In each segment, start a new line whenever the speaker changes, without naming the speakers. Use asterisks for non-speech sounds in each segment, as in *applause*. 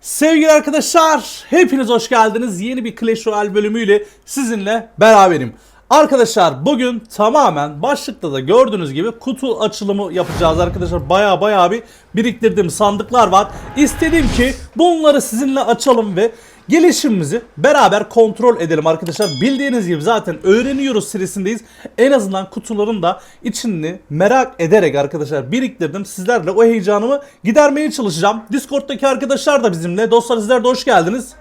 Sevgili arkadaşlar, hepiniz hoş geldiniz. Yeni bir Clash Royale bölümüyle sizinle beraberim. Arkadaşlar bugün tamamen başlıkta da gördüğünüz gibi kutu açılımı yapacağız arkadaşlar. Baya baya bir biriktirdiğim sandıklar var. İstedim ki bunları sizinle açalım ve gelişimimizi beraber kontrol edelim arkadaşlar. Bildiğiniz gibi zaten öğreniyoruz serisindeyiz. En azından kutuların da içini merak ederek arkadaşlar biriktirdim. Sizlerle o heyecanımı gidermeye çalışacağım. Discord'daki arkadaşlar da bizimle. Dostlar sizler de hoş geldiniz.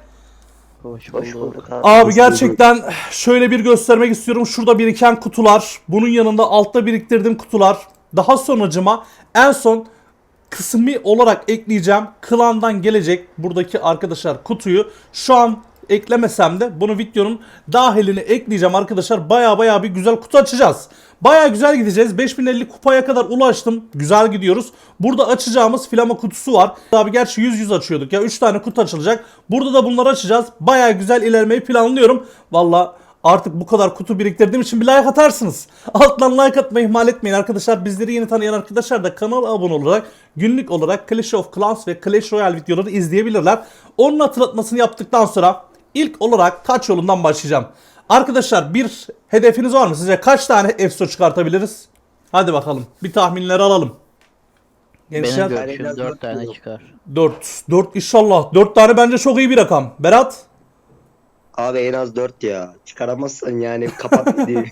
Hoş
Hoş
bulduk.
bulduk abi.
Abi gerçekten şöyle bir göstermek istiyorum. Şurada biriken kutular. Bunun yanında altta biriktirdiğim kutular. Daha sonracıma en son kısmi olarak ekleyeceğim. Klandan gelecek buradaki arkadaşlar kutuyu. Şu an eklemesem de bunu videonun dahiline ekleyeceğim arkadaşlar. Baya baya bir güzel kutu açacağız. Baya güzel gideceğiz. 5050 kupaya kadar ulaştım. Güzel gidiyoruz. Burada açacağımız flama kutusu var. Abi gerçi 100 100 açıyorduk ya. 3 tane kutu açılacak. Burada da bunları açacağız. Baya güzel ilerlemeyi planlıyorum. Valla artık bu kadar kutu biriktirdiğim için bir like atarsınız. Alttan like atmayı ihmal etmeyin arkadaşlar. Bizleri yeni tanıyan arkadaşlar da kanala abone olarak günlük olarak Clash of Clans ve Clash Royale videoları izleyebilirler. Onun hatırlatmasını yaptıktan sonra ilk olarak kaç yolundan başlayacağım. Arkadaşlar bir hedefiniz var mı? Sizce kaç tane EFSO çıkartabiliriz? Hadi bakalım. Bir tahminleri alalım. Gençler
Benim görüşüm
Aynen
4
dört
tane çıkar.
4. 4 inşallah. 4 tane bence çok iyi bir rakam. Berat?
Abi en az 4 ya. Çıkaramazsan yani kapat *laughs* diye.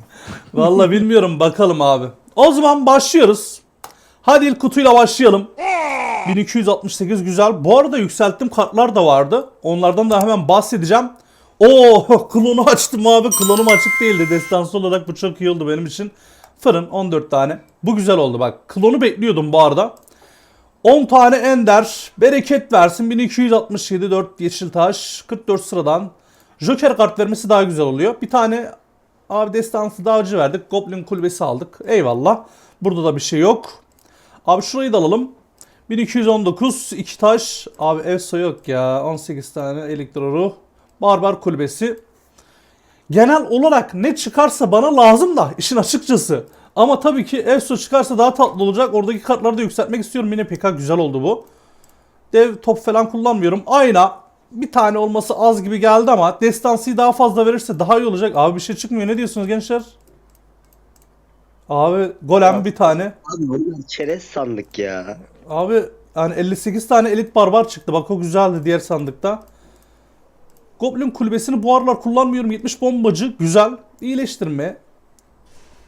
Vallahi bilmiyorum bakalım abi. O zaman başlıyoruz. Hadi ilk kutuyla başlayalım. 1268 güzel. Bu arada yükselttiğim kartlar da vardı. Onlardan da hemen bahsedeceğim. Oo *laughs* klonu açtım abi. Klonum açık değildi. Destansı olarak bu çok iyi oldu benim için. Fırın 14 tane. Bu güzel oldu bak. Klonu bekliyordum bu arada. 10 tane ender. Bereket versin. 1267 4 yeşil taş. 44 sıradan. Joker kart vermesi daha güzel oluyor. Bir tane abi destansı dağcı verdik. Goblin kulübesi aldık. Eyvallah. Burada da bir şey yok. Abi şurayı da alalım. 1219 iki taş. Abi Efso yok ya. 18 tane elektro ruh. Barbar kulübesi. Genel olarak ne çıkarsa bana lazım da işin açıkçası. Ama tabii ki Efso çıkarsa daha tatlı olacak. Oradaki kartları da yükseltmek istiyorum. Yine PK güzel oldu bu. Dev top falan kullanmıyorum. Ayna bir tane olması az gibi geldi ama destansıyı daha fazla verirse daha iyi olacak. Abi bir şey çıkmıyor. Ne diyorsunuz gençler? Abi golem bir tane.
Abi bunlar çerez sandık ya.
Abi yani 58 tane elit barbar çıktı. Bak o güzeldi diğer sandıkta. Goblin kulübesini bu aralar kullanmıyorum. 70 bombacı güzel. İyileştirme.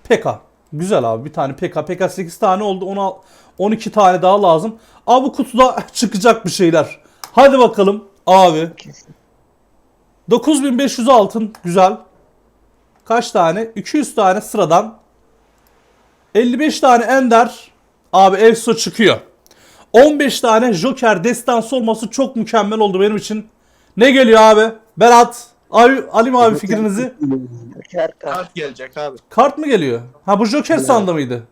Peka. Güzel abi bir tane Peka. Peka 8 tane oldu. Ona 12 tane daha lazım. Abi bu kutuda *laughs* çıkacak bir şeyler. Hadi bakalım abi. 9500 altın güzel. Kaç tane? 200 tane sıradan. 55 tane ender. Abi Efso çıkıyor. 15 tane Joker destansı olması çok mükemmel oldu benim için. Ne geliyor abi? Berat, abi, alayım abi fikrinizi.
Joker kart.
Kart gelecek abi.
Kart mı geliyor? Ha bu Joker sandı mıydı?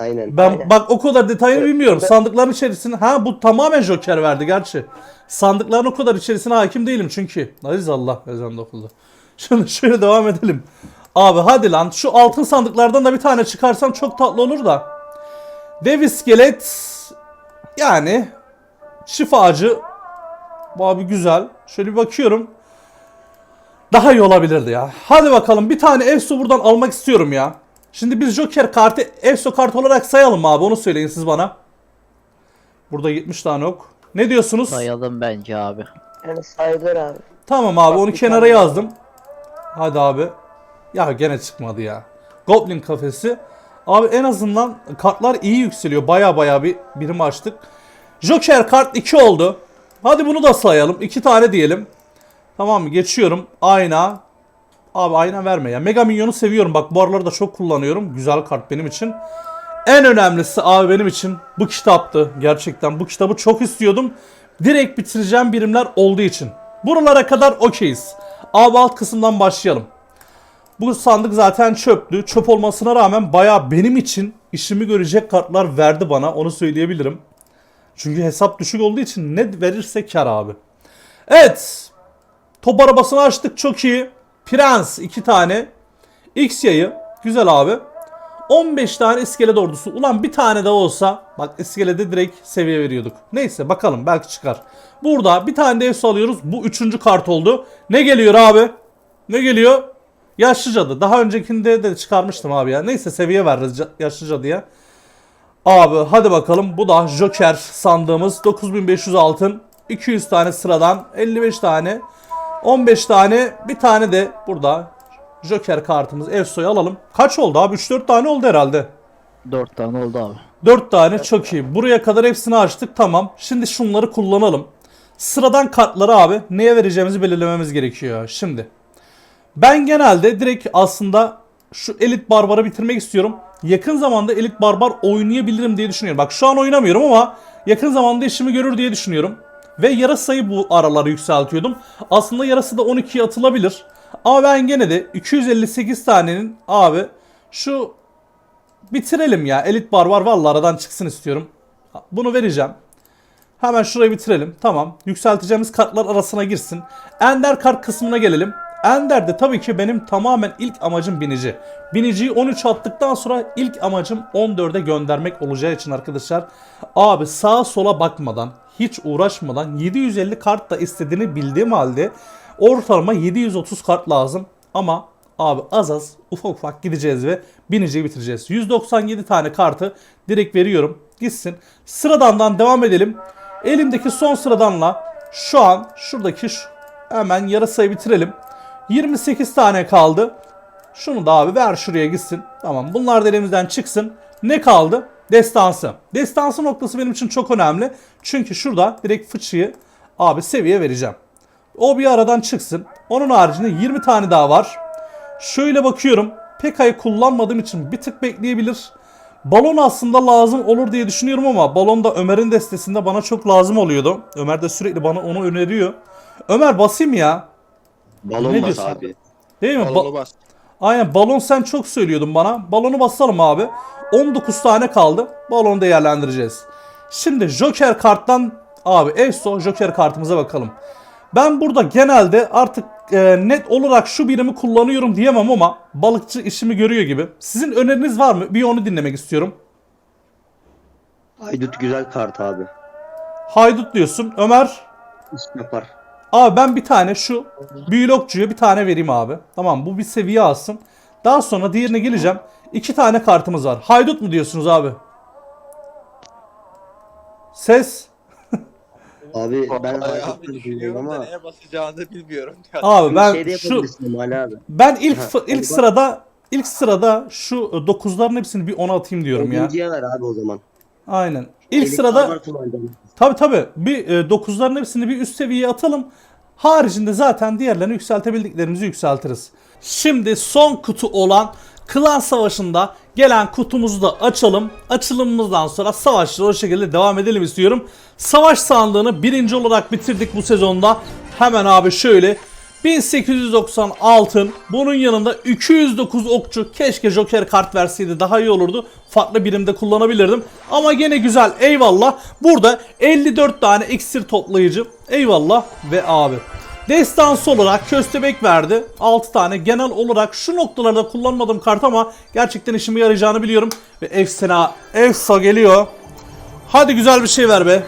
Aynen.
Ben
aynen.
bak o kadar detayını bilmiyorum. Sandıkların içerisine ha bu tamamen Joker verdi gerçi. Sandıkların o kadar içerisine hakim değilim çünkü. Aziz Allah ezan da okuldu. *laughs* Şunu şöyle devam edelim. Abi hadi lan şu altın sandıklardan da bir tane çıkarsam çok tatlı olur da. Dev iskelet yani şifacı bu abi güzel. Şöyle bir bakıyorum. Daha iyi olabilirdi ya. Hadi bakalım bir tane Efso buradan almak istiyorum ya. Şimdi biz Joker kartı Efso kart olarak sayalım abi onu söyleyin siz bana. Burada 70 tane ok. Ne diyorsunuz?
Sayalım bence abi.
Yani sayılır abi.
Tamam abi
Bak
onu kenara
tane.
yazdım. Hadi abi. Ya gene çıkmadı ya. Goblin kafesi. Abi en azından kartlar iyi yükseliyor. Baya baya bir birim açtık. Joker kart 2 oldu. Hadi bunu da sayalım. 2 tane diyelim. Tamam mı? Geçiyorum. Ayna. Abi ayna verme ya. Mega Minyon'u seviyorum. Bak bu aralar da çok kullanıyorum. Güzel kart benim için. En önemlisi abi benim için bu kitaptı. Gerçekten bu kitabı çok istiyordum. Direkt bitireceğim birimler olduğu için. Buralara kadar okeyiz. Abi alt kısımdan başlayalım. Bu sandık zaten çöptü. Çöp olmasına rağmen baya benim için işimi görecek kartlar verdi bana. Onu söyleyebilirim. Çünkü hesap düşük olduğu için ne verirse kar abi. Evet. Top arabasını açtık çok iyi. Prens iki tane. X yayı. Güzel abi. 15 tane iskelet ordusu. Ulan bir tane de olsa bak iskelede direkt seviye veriyorduk. Neyse bakalım belki çıkar. Burada bir tane de EFSO alıyoruz. Bu üçüncü kart oldu. Ne geliyor abi? Ne geliyor? Yaşlı cadı. Daha öncekinde de çıkarmıştım abi ya. Neyse seviye veririz yaşlı cadıya. Abi hadi bakalım. Bu da Joker sandığımız. 9500 altın. 200 tane sıradan. 55 tane. 15 tane. Bir tane de burada Joker kartımız. Efso'yu alalım. Kaç oldu abi? 3-4 tane oldu herhalde.
4 tane oldu abi.
4 tane çok iyi. Buraya kadar hepsini açtık tamam. Şimdi şunları kullanalım. Sıradan kartları abi neye vereceğimizi belirlememiz gerekiyor. Şimdi ben genelde direkt aslında şu elit barbarı bitirmek istiyorum. Yakın zamanda elit barbar oynayabilirim diye düşünüyorum. Bak şu an oynamıyorum ama yakın zamanda işimi görür diye düşünüyorum. Ve yarasayı bu araları yükseltiyordum. Aslında yarası da 12'ye atılabilir. Ama ben gene de 258 tanenin abi şu bitirelim ya. Elit barbar vallahi aradan çıksın istiyorum. Bunu vereceğim. Hemen şurayı bitirelim. Tamam. Yükselteceğimiz kartlar arasına girsin. Ender kart kısmına gelelim. Ender de tabii ki benim tamamen ilk amacım binici. Biniciyi 13 attıktan sonra ilk amacım 14'e göndermek olacağı için arkadaşlar. Abi sağa sola bakmadan, hiç uğraşmadan 750 kart da istediğini bildiğim halde ortalama 730 kart lazım. Ama abi az az ufak ufak gideceğiz ve biniciyi bitireceğiz. 197 tane kartı direkt veriyorum. Gitsin. Sıradandan devam edelim. Elimdeki son sıradanla şu an şuradaki şu, hemen yarısayı bitirelim. 28 tane kaldı. Şunu da abi ver şuraya gitsin. Tamam bunlar da elimizden çıksın. Ne kaldı? Destansı. Destansı noktası benim için çok önemli. Çünkü şurada direkt fıçıyı abi seviye vereceğim. O bir aradan çıksın. Onun haricinde 20 tane daha var. Şöyle bakıyorum. Peka'yı kullanmadığım için bir tık bekleyebilir. Balon aslında lazım olur diye düşünüyorum ama balon da Ömer'in destesinde bana çok lazım oluyordu. Ömer de sürekli bana onu öneriyor. Ömer basayım ya.
Balon
Ne
bas
diyorsun?
abi.
Değil mi? Ba-
Balonu bas.
Aynen balon sen çok söylüyordun bana. Balonu basalım abi. 19 tane kaldı. Balonu değerlendireceğiz. Şimdi Joker karttan abi ESO Joker kartımıza bakalım. Ben burada genelde artık e, net olarak şu birimi kullanıyorum diyemem ama balıkçı işimi görüyor gibi. Sizin öneriniz var mı? Bir onu dinlemek istiyorum.
Haydut güzel kart abi.
Haydut diyorsun. Ömer
İş yapar.
Abi ben bir tane şu büyülokçuya bir tane vereyim abi. Tamam bu bir seviye alsın. Daha sonra diğerine geleceğim. İki tane kartımız var. Haydut mu diyorsunuz abi? Ses. *laughs*
Abi ben
Vallahi
Haydut
abi
biliyorum
düşünüyorum da
ama
neye basacağını bilmiyorum. Ya.
Abi ben
şey
şu
abi.
ben ilk
Ha,
ilk
bak.
sırada ilk sırada şu 9'ların hepsini bir 10'a atayım diyorum ya.
Ver abi o zaman.
Aynen. İlk sırada. Tabi tabi bir e, 9'ların hepsini bir üst seviyeye atalım. Haricinde zaten diğerlerini yükseltebildiklerimizi yükseltiriz. Şimdi son kutu olan Klan Savaşı'nda gelen kutumuzu da açalım. Açılımımızdan sonra savaşla o şekilde devam edelim istiyorum. Savaş sandığını birinci olarak bitirdik bu sezonda. Hemen abi şöyle 1890 altın. Bunun yanında 209 okçu. Keşke Joker kart verseydi daha iyi olurdu. Farklı birimde kullanabilirdim. Ama gene güzel. Eyvallah. Burada 54 tane iksir toplayıcı. Eyvallah ve abi. Destansı olarak köstebek verdi. 6 tane. Genel olarak şu noktalarda kullanmadığım kart ama gerçekten işime yarayacağını biliyorum. Ve efsane Efsa geliyor. Hadi güzel bir şey ver be.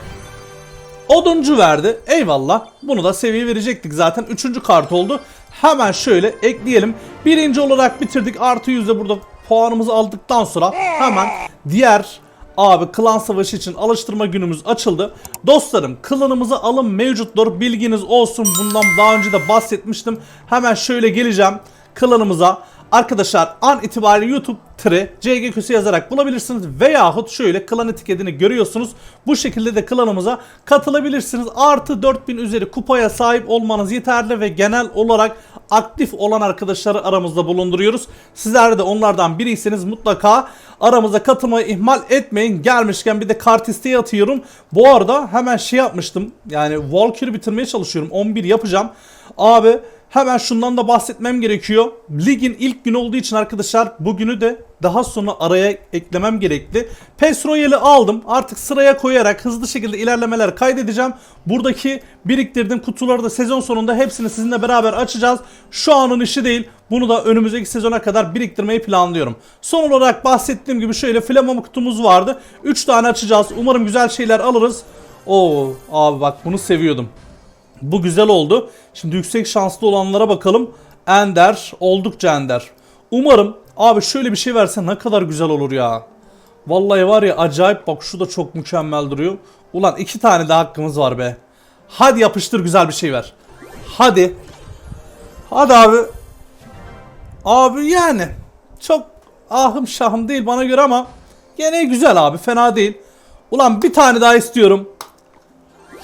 Oduncu verdi. Eyvallah. Bunu da seviye verecektik zaten. Üçüncü kart oldu. Hemen şöyle ekleyelim. Birinci olarak bitirdik. Artı yüzde burada puanımızı aldıktan sonra hemen diğer abi klan savaşı için alıştırma günümüz açıldı. Dostlarım klanımıza alım mevcuttur. Bilginiz olsun. Bundan daha önce de bahsetmiştim. Hemen şöyle geleceğim klanımıza. Arkadaşlar an itibariyle YouTube tire CG yazarak bulabilirsiniz veyahut şöyle klan etiketini görüyorsunuz. Bu şekilde de klanımıza katılabilirsiniz. Artı 4000 üzeri kupaya sahip olmanız yeterli ve genel olarak aktif olan arkadaşları aramızda bulunduruyoruz. Sizler de onlardan biriyseniz mutlaka aramıza katılmayı ihmal etmeyin. Gelmişken bir de kart isteği atıyorum. Bu arada hemen şey yapmıştım. Yani Valkyrie bitirmeye çalışıyorum. 11 yapacağım. Abi Hemen şundan da bahsetmem gerekiyor. Ligin ilk günü olduğu için arkadaşlar bugünü de daha sonra araya eklemem gerekli. PES Royale'i aldım. Artık sıraya koyarak hızlı şekilde ilerlemeler kaydedeceğim. Buradaki biriktirdiğim kutuları da sezon sonunda hepsini sizinle beraber açacağız. Şu anın işi değil. Bunu da önümüzdeki sezona kadar biriktirmeyi planlıyorum. Son olarak bahsettiğim gibi şöyle flamama kutumuz vardı. 3 tane açacağız. Umarım güzel şeyler alırız. Oo abi bak bunu seviyordum. Bu güzel oldu. Şimdi yüksek şanslı olanlara bakalım. Ender, oldukça ender. Umarım abi şöyle bir şey verse ne kadar güzel olur ya. Vallahi var ya acayip bak şu da çok mükemmel duruyor. Ulan iki tane de hakkımız var be. Hadi yapıştır güzel bir şey ver. Hadi. Hadi abi. Abi yani çok ahım şahım değil bana göre ama gene güzel abi fena değil. Ulan bir tane daha istiyorum.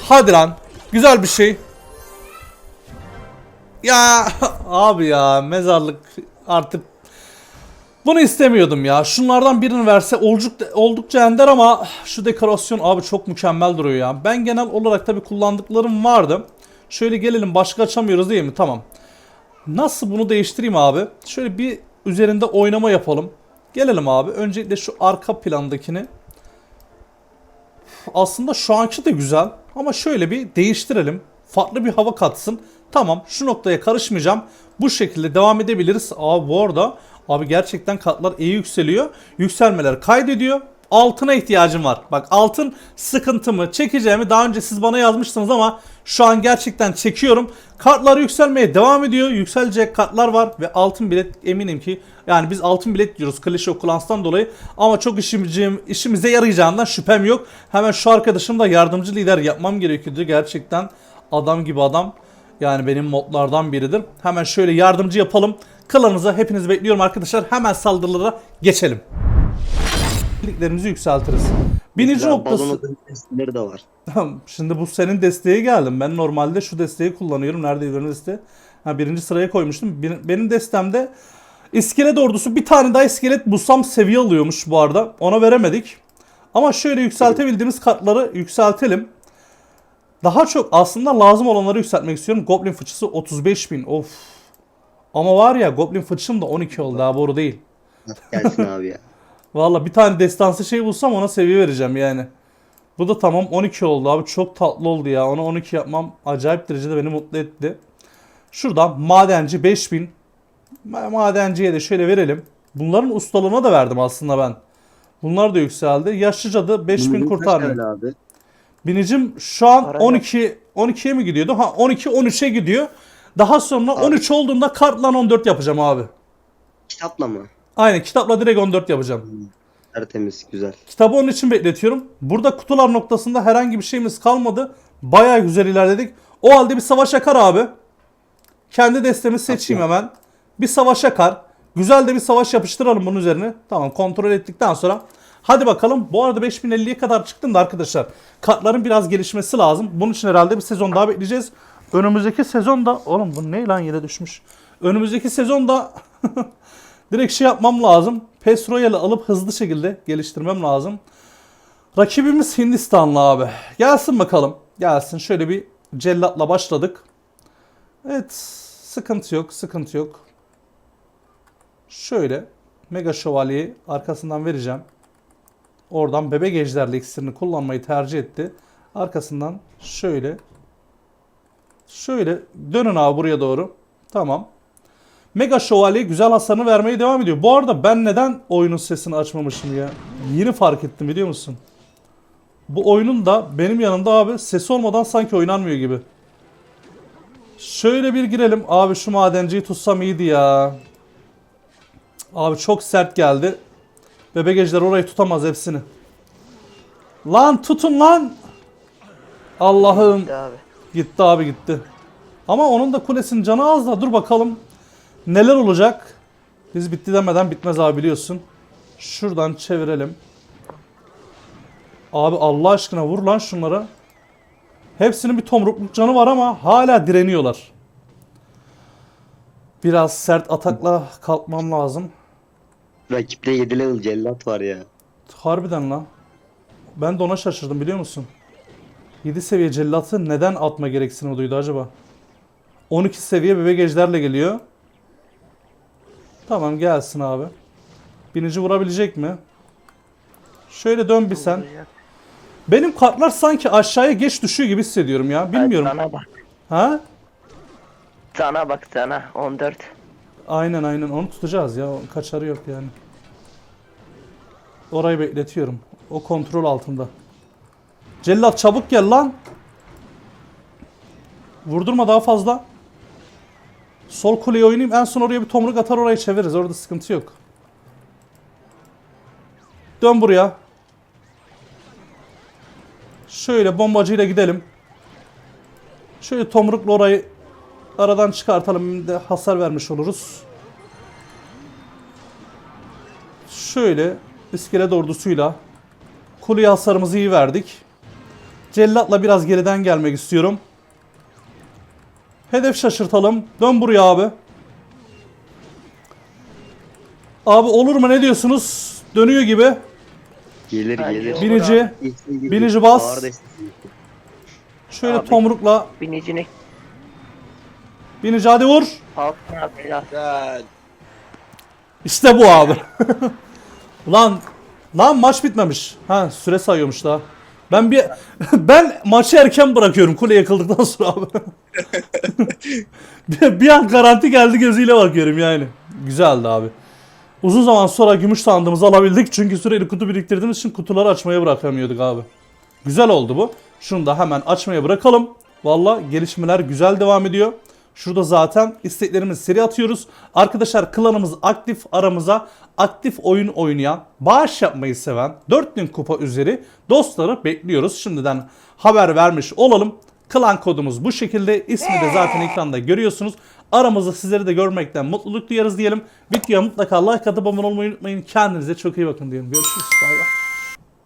Hadi lan. Güzel bir şey. Ya *laughs* abi ya mezarlık artık bunu istemiyordum ya. Şunlardan birini verse oldukça, oldukça ender ama şu dekorasyon abi çok mükemmel duruyor ya. Ben genel olarak tabi kullandıklarım vardı. Şöyle gelelim başka açamıyoruz değil mi? Tamam. Nasıl bunu değiştireyim abi? Şöyle bir üzerinde oynama yapalım. Gelelim abi. Öncelikle şu arka plandakini aslında şu anki de güzel ama şöyle bir değiştirelim. Farklı bir hava katsın. Tamam şu noktaya karışmayacağım. Bu şekilde devam edebiliriz. Abi bu arada abi gerçekten katlar iyi yükseliyor. Yükselmeler kaydediyor. Altına ihtiyacım var. Bak altın sıkıntımı çekeceğimi daha önce siz bana yazmıştınız ama şu an gerçekten çekiyorum. Kartlar yükselmeye devam ediyor. Yükselecek kartlar var ve altın bilet eminim ki yani biz altın bilet diyoruz Clash of dolayı ama çok işimize, işimize yarayacağından şüphem yok. Hemen şu arkadaşım da yardımcı lider yapmam gerekiyordu. Gerçekten adam gibi adam. Yani benim modlardan biridir. Hemen şöyle yardımcı yapalım. Klanınıza hepinizi bekliyorum arkadaşlar. Hemen saldırılara geçelim. Birliklerimizi yükseltiriz. Bininci
Güzel,
noktası.
balon adamın testleri de var.
Tamam. Şimdi bu senin desteğe geldim. Ben normalde şu desteği kullanıyorum. Neredeydi benim desteği? Ha, birinci sıraya koymuştum. Benim destemde iskelet ordusu bir tane daha iskelet bulsam seviye alıyormuş bu arada. Ona veremedik. Ama şöyle yükseltebildiğimiz kartları yükseltelim. Daha çok aslında lazım olanları yükseltmek istiyorum. Goblin fıçısı 35.000. Of. Ama var ya Goblin fıçım da 12 oldu. Daha boru değil.
Gelsin *laughs* abi ya.
Valla bir tane destansı şey bulsam ona seviye vereceğim yani. Bu da tamam 12 oldu abi çok tatlı oldu ya. Ona 12 yapmam acayip derecede beni mutlu etti. Şurada madenci 5000. Ma- Madenciye de şöyle verelim. Bunların ustalığına da verdim aslında ben. Bunlar da yükseldi. Yaşlı cadı 5000
Bunun kaç
kurtarmıyor.
abi?
Binicim şu an
Para
12 12'ye mi gidiyordu? Ha 12 13'e gidiyor. Daha sonra
Abi.
13 olduğunda kartla 14 yapacağım abi.
Kitapla mı?
Aynen kitapla direkt 14 yapacağım.
Tertemiz güzel.
Kitabı onun için bekletiyorum. Burada kutular noktasında herhangi bir şeyimiz kalmadı. Bayağı güzel ilerledik. O halde bir savaş akar abi. Kendi destemi seçeyim hemen. Bir savaş akar. Güzel de bir savaş yapıştıralım bunun üzerine. Tamam kontrol ettikten sonra. Hadi bakalım. Bu arada 5050'ye kadar çıktım da arkadaşlar. Kartların biraz gelişmesi lazım. Bunun için herhalde bir sezon daha bekleyeceğiz. Önümüzdeki sezonda... Oğlum bu ne lan yere düşmüş. Önümüzdeki sezonda *laughs* direkt şey yapmam lazım. PES Royale'ı alıp hızlı şekilde geliştirmem lazım. Rakibimiz Hindistanlı abi. Gelsin bakalım. Gelsin. Şöyle bir cellatla başladık. Evet. Sıkıntı yok. Sıkıntı yok. Şöyle. Mega Şövalye'yi arkasından vereceğim. Oradan bebek ejderli iksirini kullanmayı tercih etti. Arkasından şöyle. Şöyle dönün abi buraya doğru. Tamam. Mega Şövalye güzel hasarını vermeye devam ediyor. Bu arada ben neden oyunun sesini açmamışım ya? Yeni fark ettim biliyor musun? Bu oyunun da benim yanımda abi ses olmadan sanki oynanmıyor gibi. Şöyle bir girelim. Abi şu madenciyi tutsam iyiydi ya. Abi çok sert geldi. Bebek ejder orayı tutamaz hepsini. Lan tutun lan. Allah'ım.
abi.
Gitti abi gitti. Ama onun da kulesinin canı az da dur bakalım neler olacak. Biz bitti demeden bitmez abi biliyorsun. Şuradan çevirelim. Abi Allah aşkına vur lan şunlara. Hepsinin bir tomrukluk canı var ama hala direniyorlar. Biraz sert atakla kalkmam lazım.
Rakipte 7 level cellat var ya.
Harbiden lan. Ben de ona şaşırdım biliyor musun? 7 seviye cellatı neden atma gereksinimi duydu acaba? 12 seviye bebek ejderle geliyor. Tamam gelsin abi. Binici vurabilecek mi? Şöyle dön bir sen. Benim kartlar sanki aşağıya geç düşüyor gibi hissediyorum ya. Bilmiyorum.
Sana bak.
Ha?
Sana bak sana. 14.
Aynen aynen onu tutacağız ya. Kaçarı yok yani. Orayı bekletiyorum. O kontrol altında. Cellat çabuk gel lan. Vurdurma daha fazla. Sol kuleye oynayayım. En son oraya bir tomruk atar orayı çeviririz. Orada sıkıntı yok. Dön buraya. Şöyle bombacıyla gidelim. Şöyle tomrukla orayı aradan çıkartalım. De hasar vermiş oluruz. Şöyle iskelet ordusuyla kuleye hasarımızı iyi verdik. Cellatla biraz geriden gelmek istiyorum. Hedef şaşırtalım. Dön buraya abi. Abi olur mu ne diyorsunuz? Dönüyor gibi.
Gelir gelir.
Binici. Binici bas. Şöyle
Abi.
tomrukla.
Binicini
Binici hadi vur.
abi. helal.
İşte bu abi. *laughs* lan lan maç bitmemiş. Ha süre sayıyormuş daha. Ben bir *laughs* ben maçı erken bırakıyorum kule yakıldıktan sonra abi. bir, *laughs* bir an garanti geldi gözüyle bakıyorum yani. Güzeldi abi. Uzun zaman sonra gümüş sandığımızı alabildik çünkü süreli kutu biriktirdiğimiz için kutuları açmaya bırakamıyorduk abi. Güzel oldu bu. Şunu da hemen açmaya bırakalım. Valla gelişmeler güzel devam ediyor. Şurada zaten isteklerimizi seri atıyoruz. Arkadaşlar klanımız aktif aramıza aktif oyun oynayan, bağış yapmayı seven 4000 kupa üzeri dostları bekliyoruz. Şimdiden haber vermiş olalım. Klan kodumuz bu şekilde. İsmi de zaten ekranda görüyorsunuz. Aramızda sizleri de görmekten mutluluk duyarız diyelim. Videoya mutlaka like atıp abone olmayı unutmayın. Kendinize çok iyi bakın diyelim. Görüşürüz. Bay bay.